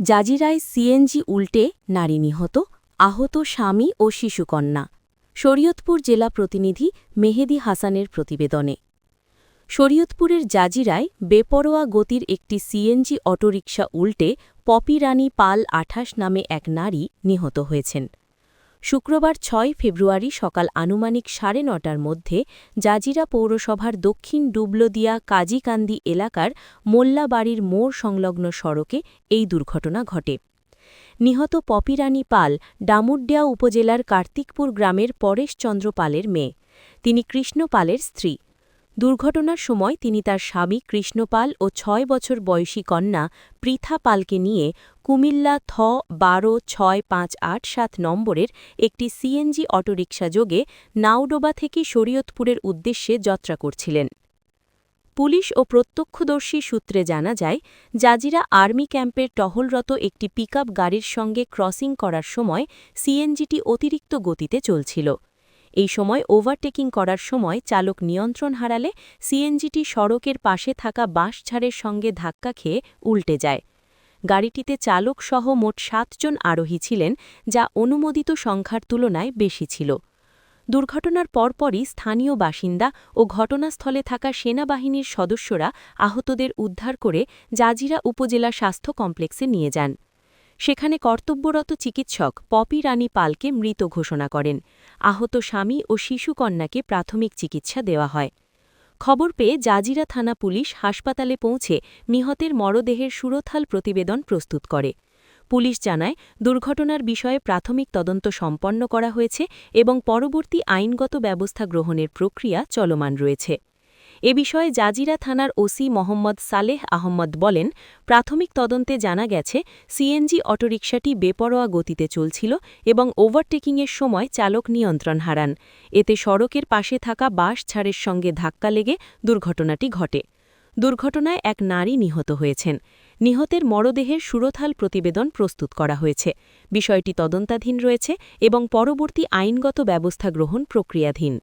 জাজিরায় CNG উল্টে নারী নিহত, আহত স্বামী ও শিশুকন্যা। শরীয়তপুর জেলা প্রতিনিধি মেহেদি হাসানের প্রতিবেদনে। শরীয়তপুরের জাজিরায় বেপরোয়া গতির একটি সিএনজি অটোরিকশা উল্টে পপি রানী পাল আঠাশ নামে এক নারী নিহত হয়েছেন। শুক্রবার ছয় ফেব্রুয়ারি সকাল আনুমানিক সাড়ে নটার মধ্যে জাজিরা পৌরসভার দক্ষিণ ডুবলদিয়া কাজীকান্দি এলাকার মোল্লাবাড়ির মোড় সংলগ্ন সড়কে এই দুর্ঘটনা ঘটে। নিহত পপিরানী পাল ডামুড্যা উপজেলার কার্তিকপুর গ্রামের পরেশচন্দ্র পালের মেয়ে। তিনি কৃষ্ণ পালের স্ত্রী। দুর্ঘটনার সময় তিনি তার স্বামী কৃষ্ণপাল ও ছয় বছর বয়সী কন্যা পৃথা পালকে নিয়ে কুমিল্লা থ বারো ছয় পাঁচ আট সাত নম্বরের একটি সিএনজি অটোরিকশা যোগে নাওডোবা থেকে শরীয়তপুরের উদ্দেশ্যে যাত্রা করছিলেন। পুলিশ ও প্রত্যক্ষদর্শী সূত্রে জানা যায়, জাজিরা আর্মি ক্যাম্পের টহলরত একটি পিকআপ গাড়ির সঙ্গে ক্রসিং করার সময় সিএনজিটি অতিরিক্ত গতিতে চলছিল। এই সময় ওভারটেকিং করার সময় চালক নিয়ন্ত্রণ হারালে সিএনজিটি সড়কের পাশে থাকা বাঁশঝাড়ের সঙ্গে ধাক্কা খেয়ে উল্টে যায়। গাড়িটিতে চালকসহ মোট সাতজন আরোহী ছিলেন, যা অনুমোদিত সংখ্যার তুলনায় বেশি ছিল। দুর্ঘটনার পরপরই স্থানীয় বাসিন্দা ও ঘটনাস্থলে থাকা সেনাবাহিনীর সদস্যরা আহতদের উদ্ধার করে জাজিরা উপজেলা স্বাস্থ্য কমপ্লেক্সে নিয়ে যান। সেখানে কর্তব্যরত চিকিৎসক পপি রানী পালকে মৃত ঘোষণা করেন। আহত স্বামী ও শিশুকন্যাকে প্রাথমিক চিকিৎসা দেওয়া হয়। খবর পেয়ে জাজিরা থানা পুলিশ হাসপাতালে পৌঁছে নিহতের মরদেহের সুরথাল প্রতিবেদন প্রস্তুত করে। পুলিশ জানায়, দুর্ঘটনার বিষয়ে প্রাথমিক তদন্ত সম্পন্ন করা হয়েছে এবং পরবর্তী আইনগত ব্যবস্থা গ্রহণের প্রক্রিয়া চলমান রয়েছে। এ বিষয়ে জাজিরা থানার ওসি মোহাম্মদ সালেহ আহমদ বলেন, প্রাথমিক তদন্তে জানা গেছে, সিএনজি অটোরিকশাটি বেপরোয়া গতিতে চলছিল এবং ওভারটেকিংয়ের সময় চালক নিয়ন্ত্রণ হারান। এতে সড়কের পাশে থাকা বাঁশ ছাড়ের সঙ্গে ধাক্কা লেগে দুর্ঘটনাটি ঘটে। দুর্ঘটনায় এক নারী নিহত হয়েছেন। নিহতের মরদেহের সুরথাল প্রতিবেদন প্রস্তুত করা হয়েছে। বিষয়টি তদন্তাধীন রয়েছে এবং পরবর্তী আইনগত ব্যবস্থা গ্রহণ প্রক্রিয়াধীন।